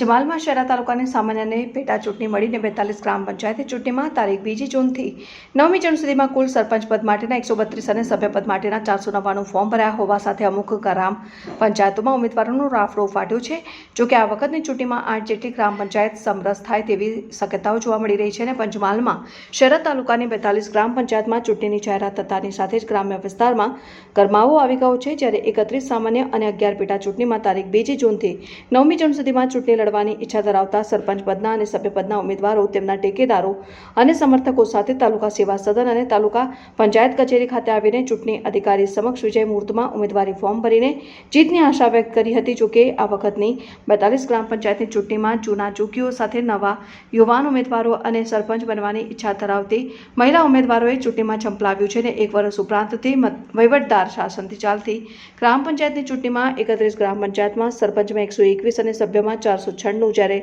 પંચમહાલમાં શહેરા તાલુકાની સામાન્યને પેટા ચૂંટણી મળીને બેતાલીસ ગ્રામ પંચાયતની ચૂંટણીમાં તારીખ બીજી જૂનથી નવમી જૂન સુધીમાં કુલ સરપંચ પદ માટેના એકસો બત્રીસ અને સભ્યપદ માટેના ચારસો નવ્વાણું ફોર્મ ભરાયા હોવા સાથે અમુક ગ્રામ પંચાયતોમાં ઉમેદવારોનો રાફડો ફાટ્યો છે જોકે આ વખતની ચૂંટણીમાં આઠ જેટલી ગ્રામ પંચાયત સમરસ થાય તેવી શક્યતાઓ જોવા મળી રહી છે અને પંચમહાલમાં શહેરા તાલુકાની બેતાલીસ ગ્રામ પંચાયતમાં ચૂંટણીની જાહેરાત થતાની સાથે જ ગ્રામ્ય વિસ્તારમાં ગરમાવો આવી ગયો છે, જ્યારે એકત્રીસ સામાન્ય અને અગિયાર પેટા ચૂંટણીમાં તારીખ બીજી જૂનથી નવમી જૂન સુધીમાં ચૂંટણી લડવાની ઈચ્છા ધરાવતા સરપંચ પદના અને સભ્યપદના ઉમેદવારો, તેમના ટેકેદારો અને સમર્થકો સાથે તાલુકા સેવા સદન અને તાલુકા પંચાયત કચેરી ખાતે આવીને ચૂંટણી અધિકારી સમક્ષ વિજય મુહૂર્તમાં ઉમેદવારી ફોર્મ ભરીને જીતની આશા વ્યક્ત કરી હતી. જોકે આ વખતની બેતાલીસ ગ્રામ પંચાયતની ચૂંટણીમાં જૂના ચૂકીઓ સાથે નવા યુવાન ઉમેદવારો અને સરપંચ બનવાની ઈચ્છા ધરાવતી મહિલા ઉમેદવારોએ ચૂંટણીમાં ઝંપલાવ્યું છે અને એક વર્ષ ઉપરાંતથી વહીવટદાર શાસનથી ચાલતી ગ્રામ પંચાયતની ચૂંટણીમાં એકત્રીસ ગ્રામ પંચાયતમાં સરપંચમાં એકસો એકવીસ અને સભ્યમાં ચારસો છન્નું જ્યારે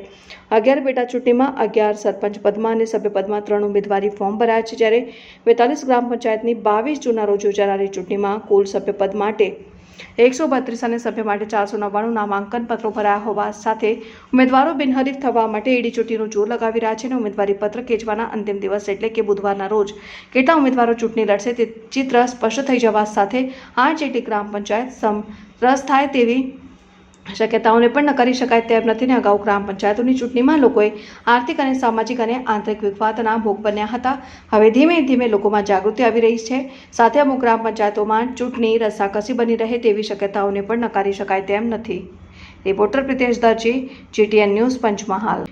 અગિયાર પેટા ચૂંટણીમાં અગિયાર સરપંચ પદમાં અને સભ્યપદમાં ત્રણ ઉમેદવારી ફોર્મ ભરાયા છે જ્યારે બેતાલીસ ગ્રામ પંચાયતની બાવીસ જૂના રોજ યોજાનારી ચૂંટણીમાં કુલ સભ્યપદ માટે એકસો બત્રીસ અને સભ્ય માટે ચારસો નવ્વાણું નામાંકન પત્રો ભરાયા હોવા સાથે ઉમેદવારો બિનહરીફ થવા માટે એડી ચૂંટણીનું જોર લગાવી રહ્યા છે અને ઉમેદવારી પત્ર ખેંચવાના અંતિમ દિવસ એટલે કે બુધવારના રોજ કેટલા ઉમેદવારો ચૂંટણી લડશે તે ચિત્ર સ્પષ્ટ થઈ જવા સાથે આઠ જેટલી ગ્રામ પંચાયત સમ રસ થાય તેવી શક્યતાઓને પણ નકારી શકાય તેમ નથી ને અગાઉ ગ્રામ પંચાયતોની ચૂંટણીમાં લોકોએ આર્થિક અને સામાજિક અને આંતરિક વિખવાદના ભોગ બન્યા હતા. હવે ધીમે ધીમે લોકોમાં જાગૃતિ આવી રહી છે. સાથે અમુક ગ્રામ પંચાયતોમાં ચૂંટણી રસાકસી બની રહે તેવી શક્યતાઓને પણ નકારી શકાય તેમ નથી. Reporter Pritesh Darji, GTN news Panchmahal.